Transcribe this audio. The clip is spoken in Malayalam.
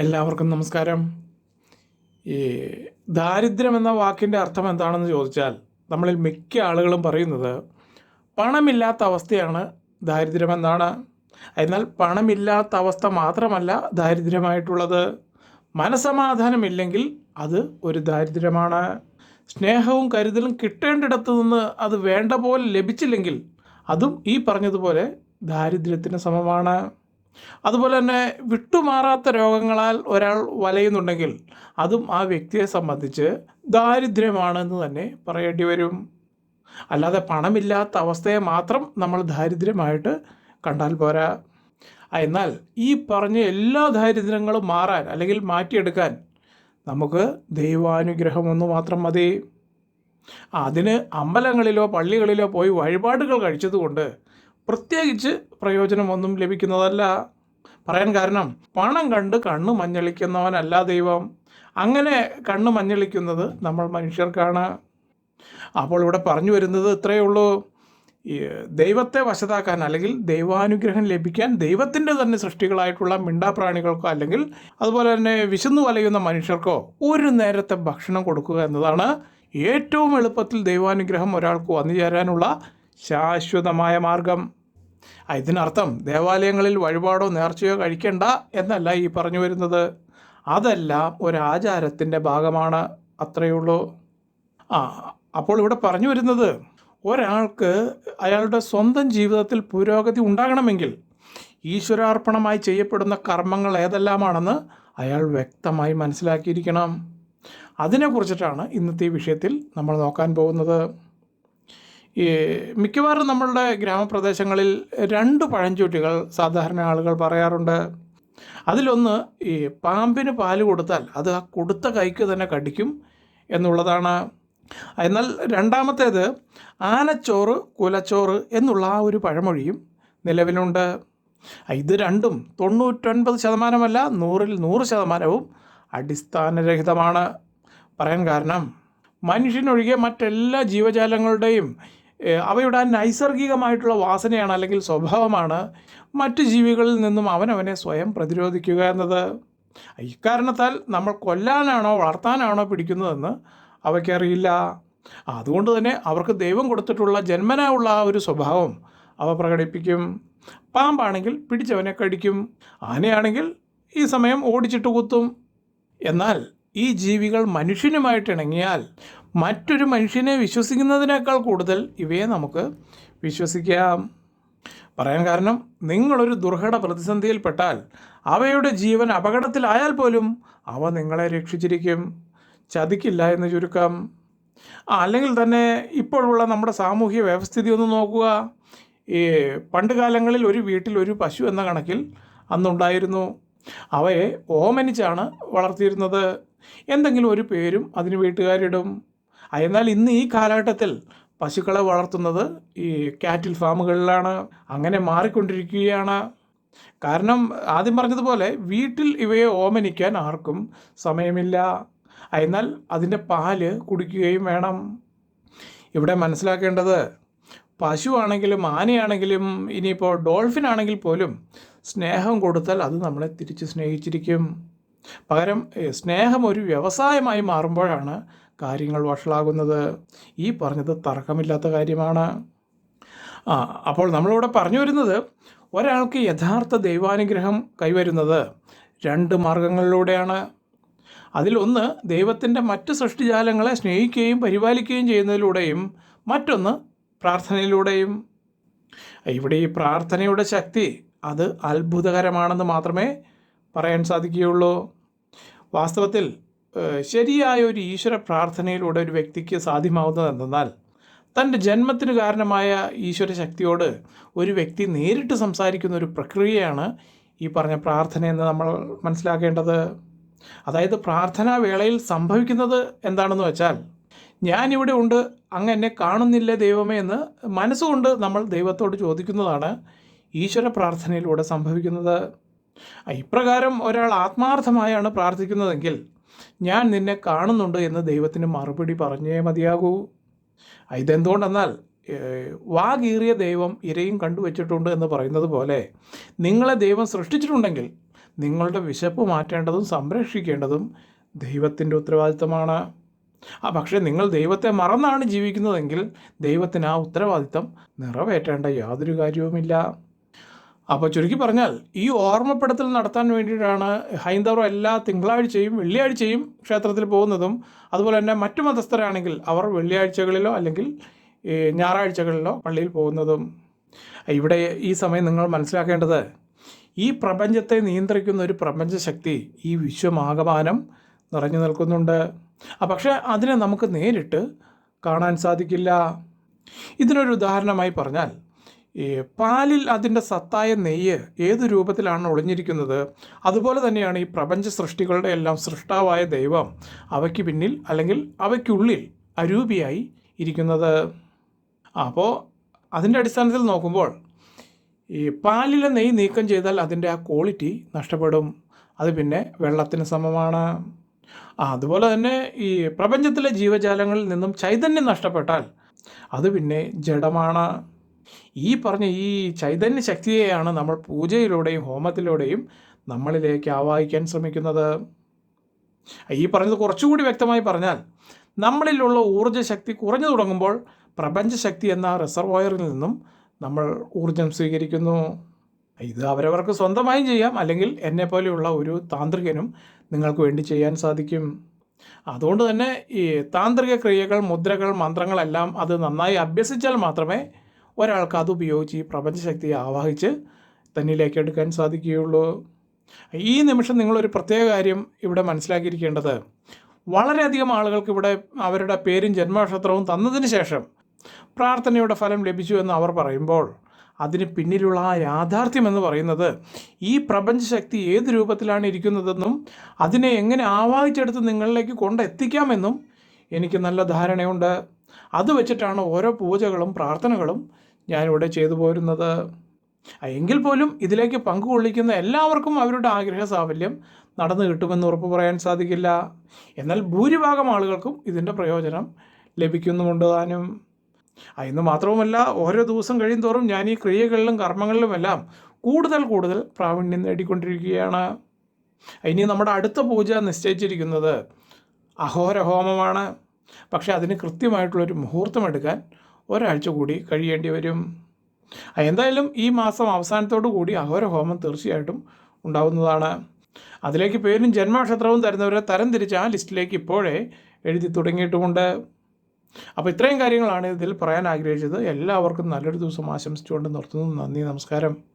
എല്ലാവർക്കും നമസ്കാരം. ഈ ദാരിദ്ര്യം എന്ന വാക്കിന്റെ അർത്ഥം എന്താണെന്ന് ചോദിച്ചാൽ നമ്മളിൽ മിക്ക ആളുകളും പറയുന്നത് പണമില്ലാത്ത അവസ്ഥയാണ് ദാരിദ്ര്യമെന്നാണ് എന്നാൽ പണമില്ലാത്ത അവസ്ഥ മാത്രമല്ല ദാരിദ്ര്യമായിട്ടുള്ളത്. മനസമാധാനമില്ലെങ്കിൽ അത് ഒരു ദാരിദ്ര്യമാണ്. സ്നേഹവും കരുതലും കിട്ടേണ്ടിടത്ത് നിന്ന് അത് വേണ്ട പോലെ ലഭിച്ചില്ലെങ്കിൽ അതും ഈ പറഞ്ഞതുപോലെ ദാരിദ്ര്യത്തിന് സമമാണ്. അതുപോലെ തന്നെ വിട്ടുമാറാത്ത രോഗങ്ങളാൽ ഒരാൾ വലയുന്നുണ്ടെങ്കിൽ അതും ആ വ്യക്തിയെ സംബന്ധിച്ച് ദാരിദ്ര്യമാണെന്ന് തന്നെ പറയേണ്ടി വരും. അല്ലാതെ പണമില്ലാത്ത അവസ്ഥയെ മാത്രം നമ്മൾ ദാരിദ്ര്യമായിട്ട് കണ്ടാൽ പോരാ. എന്നാൽ ഈ പറഞ്ഞ എല്ലാ ദാരിദ്ര്യങ്ങളും മാറാൻ അല്ലെങ്കിൽ മാറ്റിയെടുക്കാൻ നമുക്ക് ദൈവാനുഗ്രഹം ഒന്ന് മാത്രം മതി. അതിന് അമ്പലങ്ങളിലോ പള്ളികളിലോ പോയി വഴിപാടുകൾ കഴിച്ചതുകൊണ്ട് പ്രത്യേകിച്ച് പ്രയോജനമൊന്നും ലഭിക്കുന്നതല്ല. പറയാൻ കാരണം പണം കണ്ട് കണ്ണ് മഞ്ഞളിക്കുന്നവനല്ല ദൈവം. അങ്ങനെ കണ്ണു മഞ്ഞളിക്കുന്നത് നമ്മൾ മനുഷ്യർക്കാണ്. അപ്പോൾ ഇവിടെ പറഞ്ഞു വരുന്നത് ഇത്രയേ ഉള്ളൂ. ദൈവത്തെ വശതാക്കാൻ അല്ലെങ്കിൽ ദൈവാനുഗ്രഹം ലഭിക്കാൻ ദൈവത്തിന്റെ തന്നെ സൃഷ്ടികളായിട്ടുള്ള മിണ്ടാപ്രാണികൾക്കോ അല്ലെങ്കിൽ അതുപോലെ തന്നെ വിശന്നു വലയുന്ന മനുഷ്യർക്കോ ഒരു നേരത്തെ ഭക്ഷണം കൊടുക്കുക എന്നതാണ് ഏറ്റവും എളുപ്പത്തിൽ ദൈവാനുഗ്രഹം ഒരാൾക്ക് വന്നു ചേരാനുള്ള ശാശ്വതമായ മാർഗം. ഇതിനർത്ഥം ദേവാലയങ്ങളിൽ വഴിപാടോ നേർച്ചയോ കഴിക്കണ്ട എന്നല്ല ഈ പറഞ്ഞു വരുന്നത്. അതെല്ലാം ഒരാചാരത്തിന്റെ ഭാഗമാണ്. അത്രയേ ഉള്ളൂ ആ അപ്പോൾ ഇവിടെ പറഞ്ഞു വരുന്നത് ഒരാൾക്ക് അയാളുടെ സ്വന്തം ജീവിതത്തിൽ പുരോഗതി ഉണ്ടാകണമെങ്കിൽ ഈശ്വരാർപ്പണമായി ചെയ്യപ്പെടുന്ന കർമ്മങ്ങൾ ഏതെല്ലാമാണെന്ന് അയാൾ വ്യക്തമായി മനസ്സിലാക്കിയിരിക്കണം. അതിനെക്കുറിച്ചിട്ടാണ് ഇന്നത്തെ വിഷയത്തിൽ നമ്മൾ നോക്കാൻ പോകുന്നത്. ഈ മിക്കവാറും നമ്മളുടെ ഗ്രാമപ്രദേശങ്ങളിൽ രണ്ട് പഴഞ്ചൊല്ലുകൾ സാധാരണ ആളുകൾ പറയാറുണ്ട്. അതിലൊന്ന് ഈ പാമ്പിന് പാൽ കൊടുത്താൽ അത് ആ കൊടുത്ത കൈക്ക് തന്നെ കടിക്കും എന്നുള്ളതാണ്. എന്നാൽ രണ്ടാമത്തേത് ആനച്ചോറ് കുലച്ചോറ് എന്നുള്ള ആ ഒരു പഴമൊഴിയും നിലവിലുണ്ട്. ഇത് രണ്ടും തൊണ്ണൂറ്റൊൻപത് ശതമാനമല്ല നൂറിൽ നൂറ് ശതമാനവും അടിസ്ഥാനരഹിതമാണ്. പറയാൻ കാരണം മനുഷ്യനൊഴികെ മറ്റെല്ലാ ജീവജാലങ്ങളുടെയും അവയുടെ ആ നൈസർഗികമായിട്ടുള്ള വാസനയാണ് അല്ലെങ്കിൽ സ്വഭാവമാണ് മറ്റു ജീവികളിൽ നിന്നും അവനവനെ സ്വയം പ്രതിരോധിക്കുക എന്നത്. ഇക്കാരണത്താൽ നമ്മൾ കൊല്ലാനാണോ വളർത്താനാണോ പിടിക്കുന്നതെന്ന് അവയ്ക്കറിയില്ല. അതുകൊണ്ട് തന്നെ അവർക്ക് ദൈവം കൊടുത്തിട്ടുള്ള ജന്മനാ ഉള്ള ആ ഒരു സ്വഭാവം അവ പ്രകടിപ്പിക്കും. പാമ്പാണെങ്കിൽ പിടിച്ചവനെ കടിക്കും. ആനയാണെങ്കിൽ ഈ സമയം ഓടിച്ചിട്ട് കുത്തും. എന്നാൽ ഈ ജീവികൾ മനുഷ്യനുമായിട്ട് ഇണങ്ങിയാൽ മറ്റൊരു മനുഷ്യനെ വിശ്വസിക്കുന്നതിനേക്കാൾ കൂടുതൽ ഇവയെ നമുക്ക് വിശ്വസിക്കാം. പറയാൻ കാരണം നിങ്ങളൊരു ദുർഘട പ്രതിസന്ധിയിൽപ്പെട്ടാൽ അവയുടെ ജീവൻ അപകടത്തിലായാൽ പോലും അവ നിങ്ങളെ രക്ഷിച്ചിരിക്കും. ചതിക്കില്ല എന്ന് ചുരുക്കം. അല്ലെങ്കിൽ തന്നെ ഇപ്പോഴുള്ള നമ്മുടെ സാമൂഹ്യ വ്യവസ്ഥിതി ഒന്ന് നോക്കുക. ഈ പണ്ട് കാലങ്ങളിൽ ഒരു വീട്ടിൽ ഒരു പശു എന്ന കണക്കിൽ അന്നുണ്ടായിരുന്നു. അവയെ ഓമനിച്ചാണ് വളർത്തിയിരുന്നത്. എന്തെങ്കിലും ഒരു പേരും അതിന് വീട്ടുകാരിടും. എന്നാൽ ഇന്ന് ഈ കാലഘട്ടത്തിൽ പശുക്കളെ വളർത്തുന്നത് ഈ കാറ്റിൽ ഫാമുകളിലാണ്. അങ്ങനെ മാറിക്കൊണ്ടിരിക്കുകയാണ്. കാരണം ആദ്യം പറഞ്ഞതുപോലെ വീട്ടിൽ ഇവയെ ഓമനിക്കാൻ ആർക്കും സമയമില്ല. എന്നാൽ അതിന്റെ പാൽ കുടിക്കുകയും വേണം. ഇവിടെ മനസ്സിലാക്കേണ്ടത് പശുവാണെങ്കിലും ആനയാണെങ്കിലും ഇനിയിപ്പോൾ ഡോൾഫിൻ ആണെങ്കിൽ പോലും സ്നേഹം കൊടുത്താൽ അത് നമ്മളെ തിരിച്ച് സ്നേഹിച്ചിരിക്കും. പകരം സ്നേഹം ഒരു വ്യവസായമായി മാറുമ്പോഴാണ് കാര്യങ്ങൾ വഷളാകുന്നത് ഈ പറഞ്ഞത് തർക്കമില്ലാത്ത കാര്യമാണ്. ആ അപ്പോൾ നമ്മളിവിടെ പറഞ്ഞു വരുന്നത് ഒരാൾക്ക് യഥാർത്ഥ ദൈവാനുഗ്രഹം കൈവരുന്നത് രണ്ട് മാർഗങ്ങളിലൂടെയാണ്. അതിലൊന്ന് ദൈവത്തിന്റെ മറ്റ് സൃഷ്ടിജാലങ്ങളെ സ്നേഹിക്കുകയും പരിപാലിക്കുകയും ചെയ്യുന്നതിലൂടെയും മറ്റൊന്ന് പ്രാർത്ഥനയിലൂടെയും. ഇവിടെ ഈ പ്രാർത്ഥനയുടെ ശക്തി അത് അത്ഭുതകരമാണെന്ന് മാത്രമേ പറയാൻ സാധിക്കുകയുള്ളൂ. വാസ്തവത്തിൽ ശരിയായ ഒരു ഈശ്വര പ്രാർത്ഥനയിലൂടെ ഒരു വ്യക്തിക്ക് സാധ്യമാവുന്നത് എന്തെന്നാൽ തന്റെ ജന്മത്തിന് കാരണമായ ഈശ്വര ശക്തിയോട് ഒരു വ്യക്തി നേരിട്ട് സംസാരിക്കുന്ന ഒരു പ്രക്രിയയാണ് ഈ പറഞ്ഞ പ്രാർത്ഥന എന്ന് നമ്മൾ മനസ്സിലാക്കേണ്ടത്. അതായത് പ്രാർത്ഥനാ വേളയിൽ സംഭവിക്കുന്നത് എന്താണെന്ന് വെച്ചാൽ ഞാനിവിടെ ഉണ്ട് അങ്ങ് എന്നെ കാണുന്നില്ല ദൈവമേ എന്ന് മനസ്സുകൊണ്ട് നമ്മൾ ദൈവത്തോട് ചോദിക്കുന്നതാണ് ഈശ്വര പ്രാർത്ഥനയിലൂടെ സംഭവിക്കുന്നത്. ഇപ്രകാരം ഒരാൾ ആത്മാർത്ഥമായാണ് പ്രാർത്ഥിക്കുന്നതെങ്കിൽ ഞാൻ നിന്നെ കാണുന്നുണ്ട് എന്ന് ദൈവത്തിന് മറുപടി പറഞ്ഞേ മതിയാകൂ. ഇതെന്തുകൊണ്ടെന്നാൽ വാഗീറിയ ദൈവം ഇരയും കണ്ടുവച്ചിട്ടുണ്ട് എന്ന് പറയുന്നത് പോലെ നിങ്ങളെ ദൈവം സൃഷ്ടിച്ചിട്ടുണ്ടെങ്കിൽ നിങ്ങളുടെ വിശപ്പ് മാറ്റേണ്ടതും സംരക്ഷിക്കേണ്ടതും ദൈവത്തിന്റെ ഉത്തരവാദിത്തമാണ്. ആ പക്ഷേ നിങ്ങൾ ദൈവത്തെ മറന്നാണ് ജീവിക്കുന്നതെങ്കിൽ ദൈവത്തിന് ആ ഉത്തരവാദിത്തം നിറവേറ്റേണ്ട യാതൊരു കാര്യവുമില്ല. അപ്പോൾ ചുരുക്കി പറഞ്ഞാൽ ഈ ഓർമ്മപ്പെടുത്തൽ നടത്താൻ വേണ്ടിയിട്ടാണ് ഹൈന്ദവർ എല്ലാ തിങ്കളാഴ്ചയും വെള്ളിയാഴ്ചയും ക്ഷേത്രത്തിൽ പോകുന്നതും അതുപോലെ തന്നെ മറ്റു മതസ്ഥരാണെങ്കിൽ അവർ വെള്ളിയാഴ്ചകളിലോ അല്ലെങ്കിൽ ഞായറാഴ്ചകളിലോ പള്ളിയിൽ പോകുന്നതും. ഇവിടെ ഈ സമയം നിങ്ങൾ മനസ്സിലാക്കേണ്ടത് ഈ പ്രപഞ്ചത്തെ നിയന്ത്രിക്കുന്ന ഒരു പ്രപഞ്ചശക്തി ഈ വിശ്വമാകമാനം നിറഞ്ഞു നിൽക്കുന്നുണ്ട്. പക്ഷേ അതിനെ നമുക്ക് നേരിട്ട് കാണാൻ സാധിക്കില്ല. ഇതിനൊരു ഉദാഹരണമായി പറഞ്ഞാൽ ഈ പാലിൽ അതിന്റെ സത്തായ നെയ്യ് ഏത് രൂപത്തിലാണ് ഒളിഞ്ഞിരിക്കുന്നത്? അതുപോലെ തന്നെയാണ് ഈ പ്രപഞ്ച സൃഷ്ടികളുടെ എല്ലാം സൃഷ്ടാവായ ദൈവം അവയ്ക്ക് പിന്നിൽ അല്ലെങ്കിൽ അവയ്ക്കുള്ളിൽ അരൂപിയായി ഇരിക്കുന്നത്. അപ്പോൾ അതിന്റെ അടിസ്ഥാനത്തിൽ നോക്കുമ്പോൾ ഈ പാലിലെ നെയ്യ് നീക്കം ചെയ്താൽ അതിന്റെ ആ ക്വാളിറ്റി നഷ്ടപ്പെടും. അത് പിന്നെ വെള്ളത്തിന് സമമാണ്. അതുപോലെ തന്നെ ഈ പ്രപഞ്ചത്തിലെ ജീവജാലങ്ങളിൽ നിന്നും ചൈതന്യം നഷ്ടപ്പെട്ടാൽ അത് പിന്നെ ജഡമാണ്. ഈ പറഞ്ഞ ഈ ചൈതന്യ ശക്തിയെയാണ് നമ്മൾ പൂജയിലൂടെയും ഹോമത്തിലൂടെയും നമ്മളിലേക്ക് ആവാഹിക്കാൻ ശ്രമിക്കുന്നത്. ഈ പറഞ്ഞത് കുറച്ചുകൂടി വ്യക്തമായി പറഞ്ഞാൽ നമ്മളിലുള്ള ഊർജശക്തി കുറഞ്ഞു തുടങ്ങുമ്പോൾ പ്രപഞ്ചശക്തി എന്ന റിസർവോയറിൽ നിന്നും നമ്മൾ ഊർജം സ്വീകരിക്കുന്നു. ഇത് അവരവർക്ക് സ്വന്തമായും ചെയ്യാം. അല്ലെങ്കിൽ എന്നെ പോലെയുള്ള ഒരു താന്ത്രികനും നിങ്ങൾക്ക് വേണ്ടി ചെയ്യാൻ സാധിക്കും. അതുകൊണ്ട് തന്നെ ഈ താന്ത്രിക ക്രിയകൾ മുദ്രകൾ മന്ത്രങ്ങളെല്ലാം അത് നന്നായി അഭ്യസിച്ചാൽ മാത്രമേ ഒരാൾക്ക് അത് ഉപയോഗിച്ച് ഈ പ്രപഞ്ചശക്തിയെ ആവാഹിച്ച് തന്നിലേക്ക് എടുക്കാൻ സാധിക്കുകയുള്ളൂ. ഈ നിമിഷം നിങ്ങളൊരു പ്രത്യേക കാര്യം ഇവിടെ മനസ്സിലാക്കിയിരിക്കേണ്ടത്. വളരെയധികം ആളുകൾക്ക് ഇവിടെ അവരുടെ പേരും ജന്മനക്ഷത്രവും തന്നതിന് ശേഷം പ്രാർത്ഥനയുടെ ഫലം ലഭിച്ചു എന്ന് അവർ പറയുമ്പോൾ അതിന് പിന്നിലുള്ള ആ യാഥാർത്ഥ്യം എന്ന് പറയുന്നത് ഈ പ്രപഞ്ചശക്തി ഏത് രൂപത്തിലാണ് ഇരിക്കുന്നതെന്നും അതിനെ എങ്ങനെ ആവാഹിച്ചെടുത്ത് നിങ്ങളിലേക്ക് കൊണ്ടെത്തിക്കാമെന്നും എനിക്ക് നല്ല ധാരണയുണ്ട്. അത് വെച്ചിട്ടാണ് ഓരോ പൂജകളും പ്രാർത്ഥനകളും ഞാനിവിടെ ചെയ്തു പോരുന്നത്. എങ്കിൽ പോലും ഇതിലേക്ക് പങ്കുകൊള്ളിക്കുന്ന എല്ലാവർക്കും അവരുടെ ആഗ്രഹ സാഫല്യം നടന്നു കിട്ടുമെന്ന് ഉറപ്പ് പറയാൻ സാധിക്കില്ല. എന്നാൽ ഭൂരിഭാഗം ആളുകൾക്കും ഇതിന്റെ പ്രയോജനം ലഭിക്കുന്നുമുണ്ട് താനും. ഇന്ന് മാത്രവുമല്ല ഓരോ ദിവസം കഴിയുന്തോറും ഞാൻ ഈ ക്രിയകളിലും കർമ്മങ്ങളിലുമെല്ലാം കൂടുതൽ കൂടുതൽ പ്രാവീണ്യം നേടിക്കൊണ്ടിരിക്കുകയാണ്. ഇനി നമ്മുടെ അടുത്ത പൂജ നിശ്ചയിച്ചിരിക്കുന്നത് അഹോരഹോമമാണ് പക്ഷേ അതിന് കൃത്യമായിട്ടുള്ളൊരു മുഹൂർത്തം എടുക്കാൻ ഒരാഴ്ച കൂടി കഴിയേണ്ടി വരും. എന്തായാലും ഈ മാസം അവസാനത്തോടു കൂടി അഹോരഹോമം തീർച്ചയായിട്ടും ഉണ്ടാവുന്നതാണ്. അതിലേക്ക് പേരും ജന്മനക്ഷത്രവും തരുന്നവരെ തരംതിരിച്ച് ആ ലിസ്റ്റിലേക്ക് ഇപ്പോഴേ എഴുതി തുടങ്ങിയിട്ടുമുണ്ട്. അപ്പോൾ ഇത്രയും കാര്യങ്ങളാണ് ഇതിൽ പറയാൻ ആഗ്രഹിച്ചത്. എല്ലാവർക്കും നല്ലൊരു ദിവസം ആശംസിച്ചുകൊണ്ട് നിർത്തുന്നു. നന്ദി നമസ്കാരം.